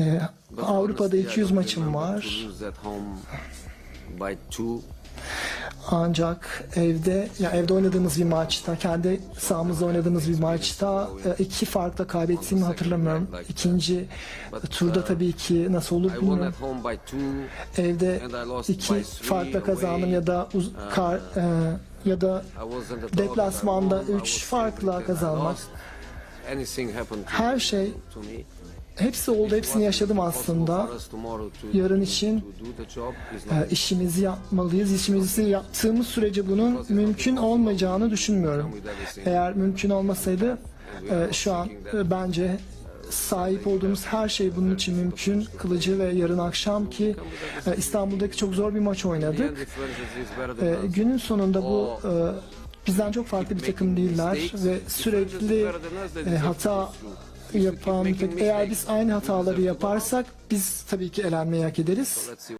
Ee, Avrupa'da honestly, I 200 don't maçım var. Ancak evde ya evde oynadığımız bir maçta, kendi sahamızda oynadığımız bir maçta e, iki farkla kaybettiğimi hatırlamıyorum. İkinci turda tabii ki nasıl olur bilmiyorum. Evde iki farkla kazandım ya da uz- kar, e, ya da Deplasmanda üç farkla kazanmak. Her şey. Hepsi oldu, hepsini yaşadım aslında. Yarın için e, işimizi yapmalıyız. İşimizi yaptığımız sürece bunun mümkün olmayacağını düşünmüyorum. Eğer mümkün olmasaydı e, şu an e, bence sahip olduğumuz her şey bunun için mümkün kılıcı ve yarın akşam ki e, İstanbul'daki çok zor bir maç oynadık. E, günün sonunda bu e, bizden çok farklı bir takım değiller ve sürekli e, hata yapan eğer biz aynı hataları yaparsak biz tabii ki elenmeyi hak ederiz.